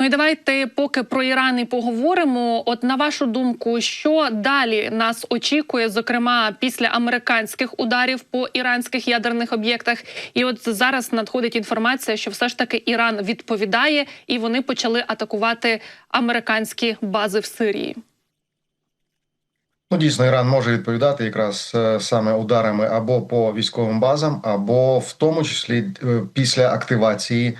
Ну і давайте поки про Іран і поговоримо. От на вашу думку, що далі нас очікує, зокрема після американських ударів по іранських ядерних об'єктах? І от зараз надходить інформація, що все ж таки Іран відповідає, і вони почали атакувати американські бази в Сирії. Ну, дійсно, Іран може відповідати якраз е, саме ударами або по військовим базам, або в тому числі е, після активації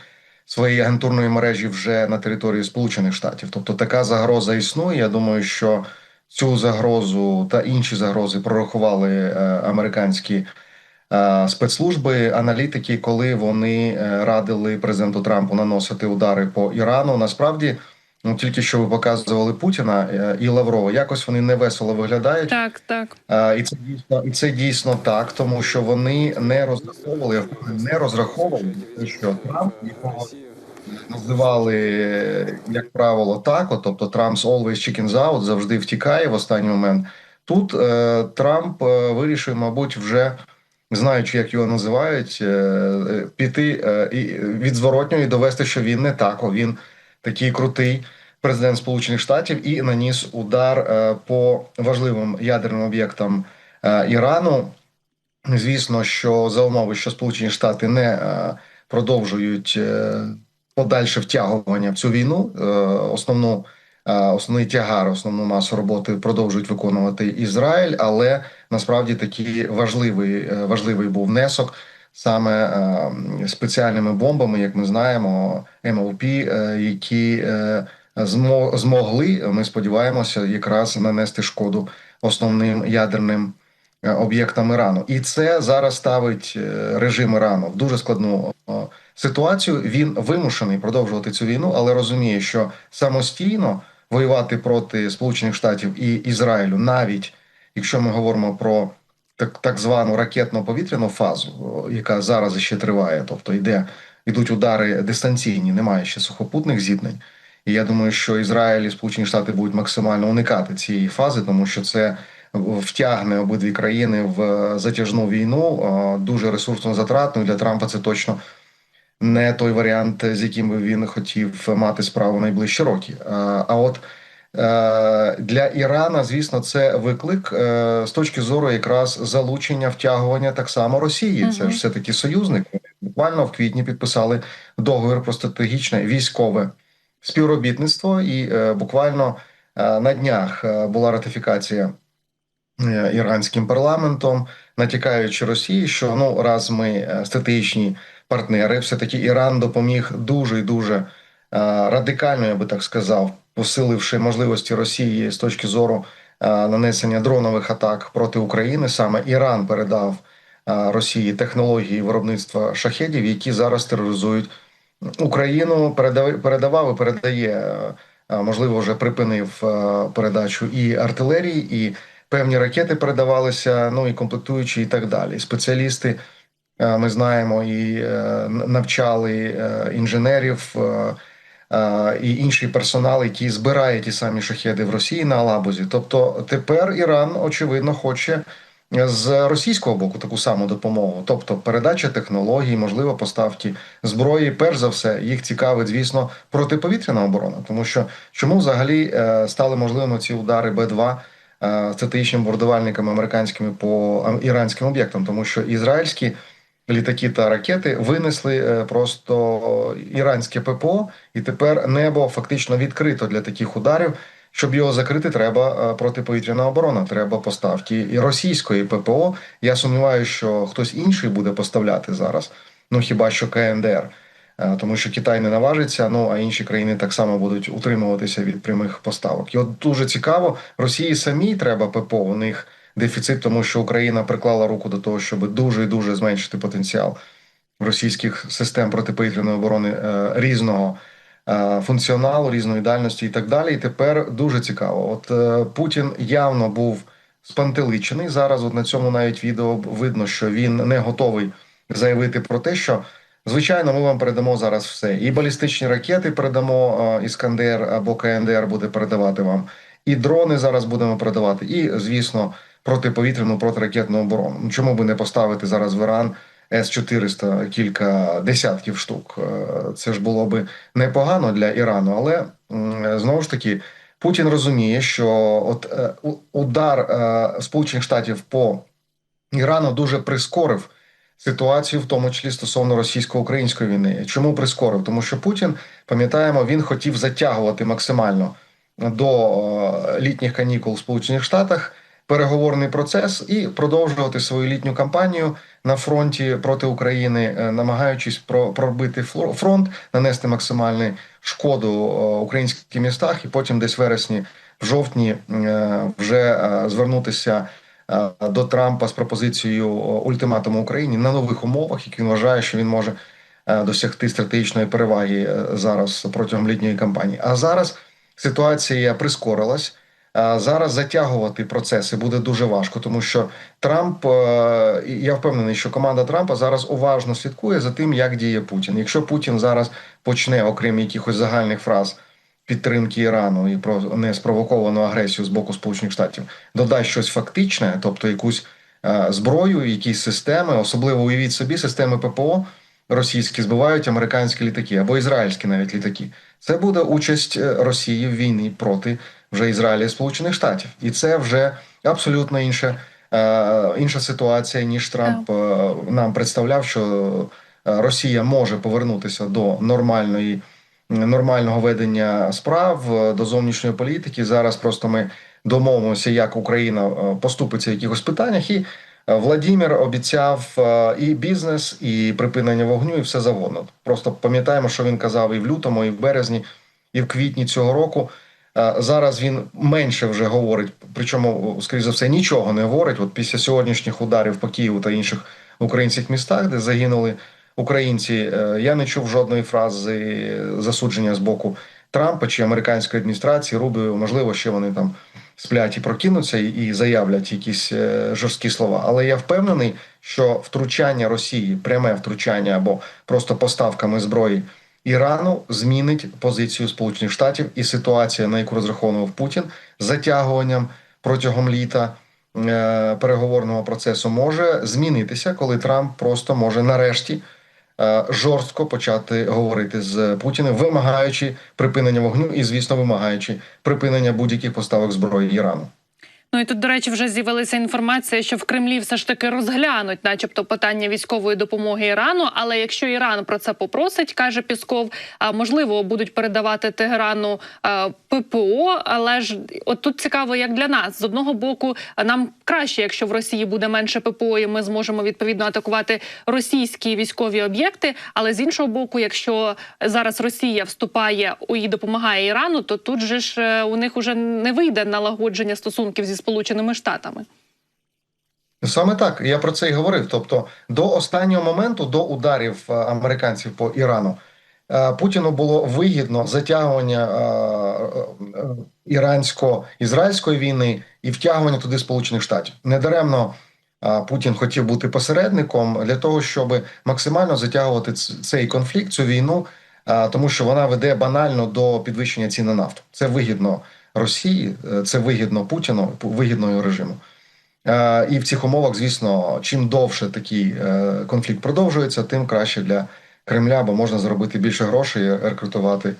своєї агентурної мережі вже на території Сполучених Штатів. Тобто така загроза існує. Я думаю, що цю загрозу та інші загрози прорахували е, американські е, спецслужби, аналітики, коли вони е, радили президенту Трампу наносити удари по Ірану. Насправді. Ну, тільки що ви показували Путіна е, і Лаврова. Якось вони не весело виглядають. Так, так. Е, І це дійсно і це дійсно так, тому що вони не розраховували, не розраховували, що Трамп якого називали як правило так. Тобто Trump's always chickens out, завжди втікає в останній момент. Тут е, Трамп е, вирішив, мабуть, вже знаючи, як його називають, е, е, піти е, і від зворотнього і довести, що він не так. О, він такий крутий президент Сполучених Штатів і наніс удар е, по важливим ядерним об'єктам е, Ірану. Звісно, що за умови, що Сполучені Штати не е, продовжують подальше втягування в цю війну, основну основний тягар, основну масу роботи продовжують виконувати Ізраїль, але насправді такий важливий важливий був внесок саме е, спеціальними бомбами, як ми знаємо, МЛП, е, які е, змогли, ми сподіваємося, якраз нанести шкоду основним ядерним об'єктам Ірану. І це зараз ставить режим Ірану в дуже складну ситуацію. Він вимушений продовжувати цю війну, але розуміє, що самостійно воювати проти Сполучених Штатів і Ізраїлю, навіть якщо ми говоримо про так, так звану ракетно-повітряну фазу, яка зараз ще триває, тобто йде йдуть удари дистанційні, немає ще сухопутних зіткнень. І я думаю, що Ізраїль і Сполучені Штати будуть максимально уникати цієї фази, тому що це втягне обидві країни в затяжну війну, дуже ресурсно затратну. Для Трампа це точно не той варіант, з яким він хотів мати справу найближчі роки. А от для Ірана, звісно, це виклик е, з точки зору якраз залучення втягування так само Росії. Це ж все таки союзник. Буквально в квітні підписали договір про стратегічне військове співробітництво, і е, буквально е, на днях е, була ратифікація е, іранським парламентом, натякаючи Росії, що ну раз ми е, стратегічні партнери, все таки Іран допоміг дуже і дуже е, радикально, я би так сказав, посиливши можливості Росії з точки зору е, нанесення дронових атак проти України. Саме Іран передав е, Росії технології виробництва шахедів, які зараз тероризують Україну. Передав, передавав і передає. е, Можливо, вже припинив передачу і артилерії, і певні ракети передавалися, ну і комплектуючі, і так далі. Спеціалісти ми знаємо і навчали інженерів і інший персонал, який збирає ті самі шахеди в Росії на Алабузі. Тобто тепер Іран очевидно хоче. З російського боку таку саму допомогу, тобто передача технологій, можливо, поставки зброї. Перш за все, їх цікавить, звісно, протиповітряна оборона, тому що чому взагалі е, стали можливими ці удари Б-2 е, стратегічними бомбардувальниками американськими по іранським об'єктам, тому що ізраїльські літаки та ракети винесли е, просто іранське ППО, і тепер небо фактично відкрито для таких ударів. Щоб його закрити, треба е, протиповітряна оборона, треба поставки і російської ППО. Я сумніваюся, що хтось інший буде поставляти зараз. Ну хіба що КНДР, Е, тому що Китай не наважиться. Ну а інші країни так само будуть утримуватися від прямих поставок. І от дуже цікаво, Росії самій треба ППО. У них дефіцит, тому що Україна приклала руку до того, щоб дуже і дуже зменшити потенціал російських систем протиповітряної оборони е, різного е, функціоналу, різної дальності і так далі. І тепер дуже цікаво. От е, Путін явно був спантеличений зараз. От на цьому навіть відео видно, що він не готовий заявити про те, що звичайно ми вам передамо зараз все. І балістичні ракети передамо Іскандер або КНДР буде передавати вам, і дрони зараз будемо передавати. І звісно, протиповітряну протиракетну оборону. Ну, Чому би не поставити зараз в Іран С-400 кілька десятків штук. Е, Це ж було би непогано для Ірану, але знову ж таки. Путін розуміє, що от е, удар е, Сполучених Штатів по Ірану дуже прискорив ситуацію, в тому числі стосовно російсько-української війни. Чому прискорив? Тому що Путін, пам'ятаємо, він хотів затягувати максимально до літніх канікул в Сполучених Штатах переговорний процес і продовжувати свою літню кампанію на фронті проти України, е, намагаючись про- пробити фронт, нанести максимальну шкоду українським містах, і потім десь вересні, в жовтні е, вже е, звернутися до Трампа з пропозицією ультиматуму Україні на нових умовах, які він вважає, що він може досягти стратегічної переваги зараз протягом літньої кампанії. А зараз ситуація прискорилась. Зараз затягувати процеси буде дуже важко, тому що Трамп, е, я впевнений, що команда Трампа зараз уважно слідкує за тим, як діє Путін. Якщо Путін зараз почне, окрім якихось загальних фраз підтримки Ірану і про неспровоковану агресію з боку Сполучених Штатів, додасть щось фактичне, тобто якусь е, зброю, якісь системи, особливо уявіть собі системи ППО російські збивають американські літаки або ізраїльські навіть літаки. Це буде участь е, Росії в війні проти вже Ізраїля і Сполучених Штатів, і це вже абсолютно інша, е, інша ситуація, ніж Трамп е, нам представляв, що Росія може повернутися до нормальної нормального ведення справ до зовнішньої політики. Зараз просто ми домовимося, як Україна поступиться в якихось питаннях, і Владімір обіцяв е, і бізнес, і припинення вогню, і все завгодно. Просто пам'ятаємо, що він казав і в лютому, і в березні, і в квітні цього року. Е, Зараз він менше вже говорить, причому, скоріш за все, нічого не говорить. От після сьогоднішніх ударів по Києву та інших українських містах, де загинули українці, е, я не чув жодної фрази засудження з боку Трампа чи американської адміністрації. Рубіо, можливо, ще вони там сплять і прокинуться і, заявлять якісь е, жорсткі слова. Але я впевнений, що втручання Росії, пряме втручання або просто поставками зброї Ірану змінить позицію Сполучених Штатів і ситуація, на яку розраховував Путін, затягуванням протягом літа е, переговорного процесу може змінитися, коли Трамп просто може нарешті жорстко почати говорити з Путіним, вимагаючи припинення вогню і, звісно, вимагаючи припинення будь-яких поставок зброї Ірану. Ну і тут, до речі, вже з'явилася інформація, що в Кремлі все ж таки розглянуть, начебто, питання військової допомоги Ірану. Але якщо Іран про це попросить, каже Пісков, а можливо будуть передавати Тегерану ППО. Але ж от тут цікаво, як для нас з одного боку, нам краще, якщо в Росії буде менше ППО, і ми зможемо відповідно атакувати російські військові об'єкти. Але з іншого боку, якщо зараз Росія вступає і допомагає Ірану, то тут же ж е, у них уже не вийде налагодження стосунків зі Сполученими Штатами. Саме так я про це і говорив. Тобто, до останнього моменту, до ударів е, американців по Ірану, е, Путіну було вигідно затягування е, ірансько-ізраїльської війни і втягування туди Сполучених Штатів. Недаремно Путін хотів бути посередником для того, щоб максимально затягувати цей конфлікт, цю війну, тому що вона веде банально до підвищення цін на нафту. Це вигідно Росії, е, це вигідно Путіну, вигідно його режиму. Е, І в цих умовах, звісно, чим довше такий е, конфлікт продовжується, тим краще для Кремля, бо можна заробити більше грошей, рекрутувати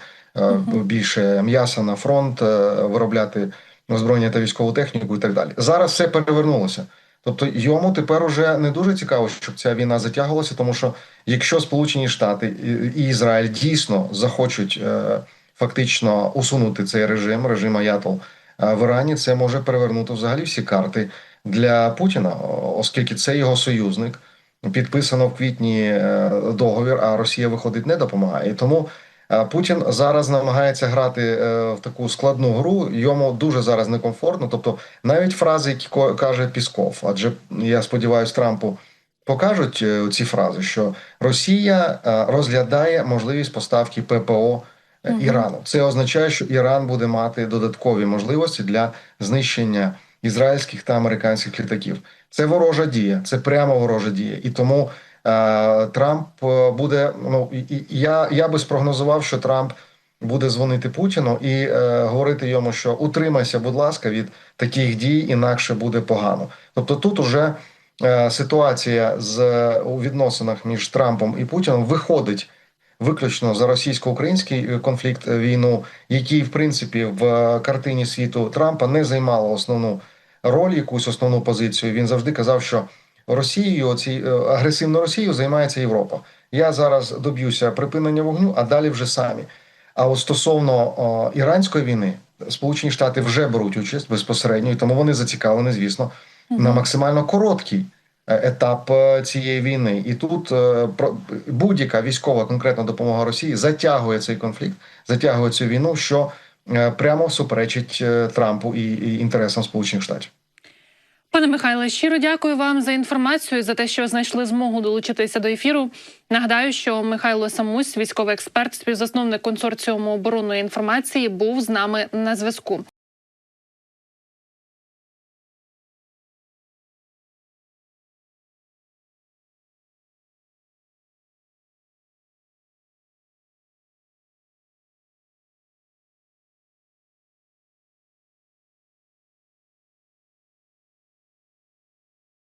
більше м'яса на фронт, виробляти озброєння та військову техніку і так далі. Зараз все перевернулося. Тобто йому тепер уже не дуже цікаво, щоб ця війна затягувалася, тому що якщо Сполучені Штати і- Ізраїль дійсно захочуть фактично усунути цей режим, режим Аятол е, в Ірані, це може перевернути взагалі всі карти для Путіна, оскільки це його союзник. Підписано в квітні е, договір, а Росія виходить не допомагає. І тому е, Путін зараз намагається грати в таку складну гру. Йому дуже зараз некомфортно. Тобто, навіть фрази, які каже Пісков, адже я сподіваюся, Трампу покажуть ці фрази, що Росія розглядає можливість поставки ППО. Ірану. Це означає, що Іран буде мати додаткові можливості для знищення ізраїльських та американських літаків. Це ворожа дія, це прямо ворожа дія. І тому е, Трамп е, буде. Ну я, я би спрогнозував, що Трамп буде дзвонити Путіну і е, говорити йому, що утримайся, будь ласка, від таких дій, інакше буде погано. Тобто тут уже е, ситуація з у відносинах між Трампом і Путіном виходить виключно за російсько-український е, конфлікт е, війну, який в принципі в е, картині світу Трампа не займала основну роль, якусь основну позицію. Він завжди казав, що Росією, оці е, агресивною Росією займається Європа. Я зараз доб'юся припинення вогню, а далі вже самі. А от стосовно о, іранської війни, Сполучені Штати вже беруть участь безпосередньо, і тому вони зацікавлені, звісно, на максимально короткий е, етап е, цієї війни. І тут е, будь-яка військова конкретна допомога Росії затягує цей конфлікт, затягує цю війну, що е, прямо суперечить е, Трампу і інтересам Сполучених Штатів. Пане Михайле, щиро дякую вам за інформацію за те, що знайшли змогу долучитися до ефіру. Нагадаю, що Михайло Самусь, військовий експерт, співзасновник консорціуму оборонної інформації, був з нами на зв'язку.